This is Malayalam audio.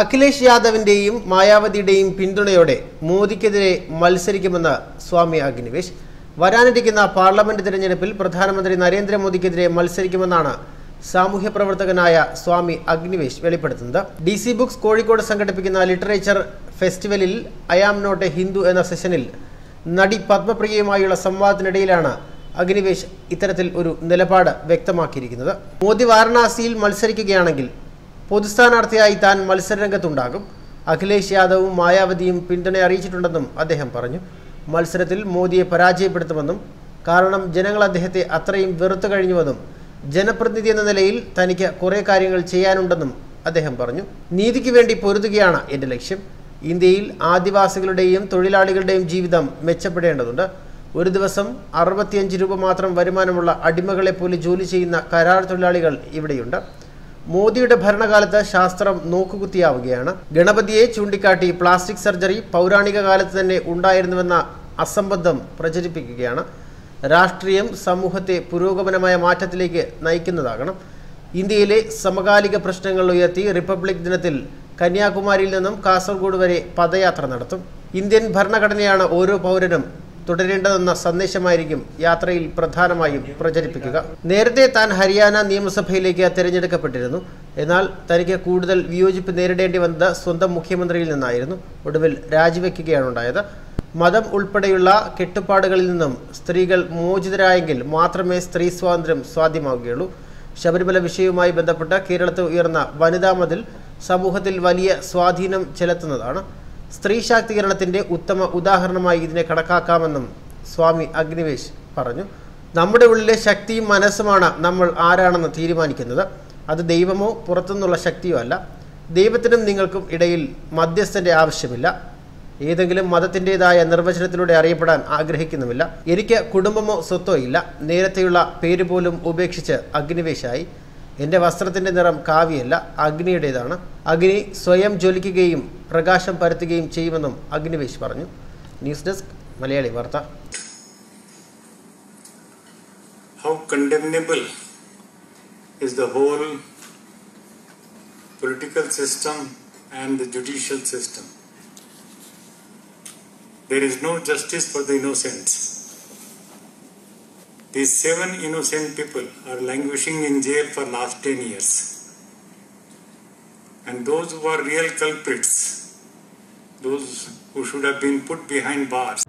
അഖിലേഷ് യാദവിന്റെയും മായാവതിയുടെയും പിന്തുണയോടെ മോദിക്കെതിരെ മത്സരിക്കുമെന്ന് സ്വാമി അഗ്നിവേശ്. വരാനിരിക്കുന്ന പാർലമെന്റ് തിരഞ്ഞെടുപ്പിൽ പ്രധാനമന്ത്രി നരേന്ദ്രമോദിക്കെതിരെ മത്സരിക്കുമെന്നാണ് സാമൂഹ്യ പ്രവർത്തകനായ സ്വാമി അഗ്നിവേശ് വെളിപ്പെടുത്തുന്നത്. ഡി സി ബുക്സ് കോഴിക്കോട് സംഘടിപ്പിക്കുന്ന ലിറ്ററേച്ചർ ഫെസ്റ്റിവലിൽ I am not a Hindu എന്ന സെഷനിൽ നടി പത്മപ്രിയയുമായുള്ള സംവാദത്തിനിടയിലാണ് അഗ്നിവേശ് ഇത്തരത്തിൽ ഒരു നിലപാട് വ്യക്തമാക്കിയിരിക്കുന്നത്. മോദി വാരണാസിയിൽ മത്സരിക്കുകയാണെങ്കിൽ പൊതുസ്ഥാനാർത്ഥിയായി താൻ മത്സരരംഗത്തുണ്ടാകും. അഖിലേഷ് യാദവും മായാവതിയും പിന്തുണ അറിയിച്ചിട്ടുണ്ടെന്നും അദ്ദേഹം പറഞ്ഞു. മത്സരത്തിൽ മോദിയെ പരാജയപ്പെടുത്തുമെന്നും കാരണം ജനങ്ങൾ അദ്ദേഹത്തെ അത്രയും വെറുത്തു കഴിഞ്ഞുവെന്നും ജനപ്രതിനിധി എന്ന നിലയിൽ തനിക്ക് കുറേ കാര്യങ്ങൾ ചെയ്യാനുണ്ടെന്നും അദ്ദേഹം പറഞ്ഞു. നീതിക്ക് വേണ്ടി പൊരുതുകയാണ് എന്റെ ലക്ഷ്യം. ഇന്ത്യയിൽ ആദിവാസികളുടെയും തൊഴിലാളികളുടെയും ജീവിതം മെച്ചപ്പെടേണ്ടതുണ്ട്. ഒരു ദിവസം അറുപത്തിയഞ്ച് രൂപ മാത്രം വരുമാനമുള്ള അടിമകളെ പോലെ ജോലി ചെയ്യുന്ന കരാർ തൊഴിലാളികൾ ഇവിടെയുണ്ട്. മോദിയുടെ ഭരണകാലത്ത് ശാസ്ത്രം നോക്കുകുത്തിയാവുകയാണ്. ഗണപതിയെ ചൂണ്ടിക്കാട്ടി പ്ലാസ്റ്റിക് സർജറി പൗരാണിക കാലത്ത് തന്നെ ഉണ്ടായിരുന്നുവെന്ന അസംബന്ധം പ്രചരിപ്പിക്കുകയാണ്. രാഷ്ട്രീയം സമൂഹത്തെ പുരോഗമനമായ മാറ്റത്തിലേക്ക് നയിക്കുന്നതാകണം. ഇന്ത്യയിലെ സമകാലിക പ്രശ്നങ്ങൾ ഉയർത്തി റിപ്പബ്ലിക് ദിനത്തിൽ കന്യാകുമാരിയിൽ നിന്നും കാസർഗോഡ് വരെ പദയാത്ര നടത്തും. ഇന്ത്യൻ ഭരണഘടനയാണ് ഓരോ പൗരനും തുടരേണ്ടതെന്ന സന്ദേശമായിരിക്കും യാത്രയിൽ പ്രധാനമായും പ്രചരിപ്പിക്കുക. നേരത്തെ താൻ ഹരിയാന നിയമസഭയിലേക്ക് തിരഞ്ഞെടുക്കപ്പെട്ടിരുന്നു. എന്നാൽ തനിക്ക് കൂടുതൽ വിയോജിപ്പ് നേരിടേണ്ടി വന്നത് സ്വന്തം മുഖ്യമന്ത്രിയിൽ നിന്നായിരുന്നു. ഒടുവിൽ രാജിവെക്കുകയാണ് ഉണ്ടായത് മതം ഉൾപ്പെടെയുള്ള കെട്ടുപാടുകളിൽ നിന്നും സ്ത്രീകൾ മോചിതരായെങ്കിൽ മാത്രമേ സ്ത്രീ സ്വാതന്ത്ര്യം സാധ്യമാവുകയുള്ളൂ. ശബരിമല വിഷയവുമായി ബന്ധപ്പെട്ട് കേരളത്തിൽ ഉയർന്ന വനിതാ മതിൽ സമൂഹത്തിൽ വലിയ സ്വാധീനം ചെലുത്തുന്നതാണ്. സ്ത്രീ ശാക്തീകരണത്തിന്റെ ഉത്തമ ഉദാഹരണമായി ഇതിനെ കണക്കാക്കാമെന്നും സ്വാമി അഗ്നിവേശ് പറഞ്ഞു. നമ്മുടെ ഉള്ളിലെ ശക്തിയും മനസ്സുമാണ് നമ്മൾ ആരാണെന്ന് തീരുമാനിക്കുന്നത്. അത് ദൈവമോ പുറത്തുനിന്നുള്ള ശക്തിയോ അല്ല. ദൈവത്തിനും നിങ്ങൾക്കും ഇടയിൽ മധ്യസ്ഥന്റെ ആവശ്യമില്ല. ഏതെങ്കിലും മതത്തിന്റെതായ നിർവചനത്തിലൂടെ അറിയപ്പെടാൻ ആഗ്രഹിക്കുന്നുമില്ല. എനിക്ക് കുടുംബമോ സ്വത്തോ ഇല്ല. നേരത്തെയുള്ള പേര് പോലും ഉപേക്ഷിച്ച് അഗ്നിവേശായി. എന്റെ വസ്ത്രത്തിന്റെ നിറം കാവിയല്ല അഗ്നിയുടേതാണ് അഗ്നി സ്വയം ജ്വലിക്കുകയും പ്രകാശം പരത്തുകയും ചെയ്യുമെന്നും അഗ്നിവേശ് പറഞ്ഞു ന്യൂസ് ഡെസ്ക് മലയാളി വാർത്ത how condemnable is the whole political system and the judicial system. There is no justice for the innocents. These seven innocent people are languishing in jail for last 10 years. And those who are real culprits, those who should have been put behind bars.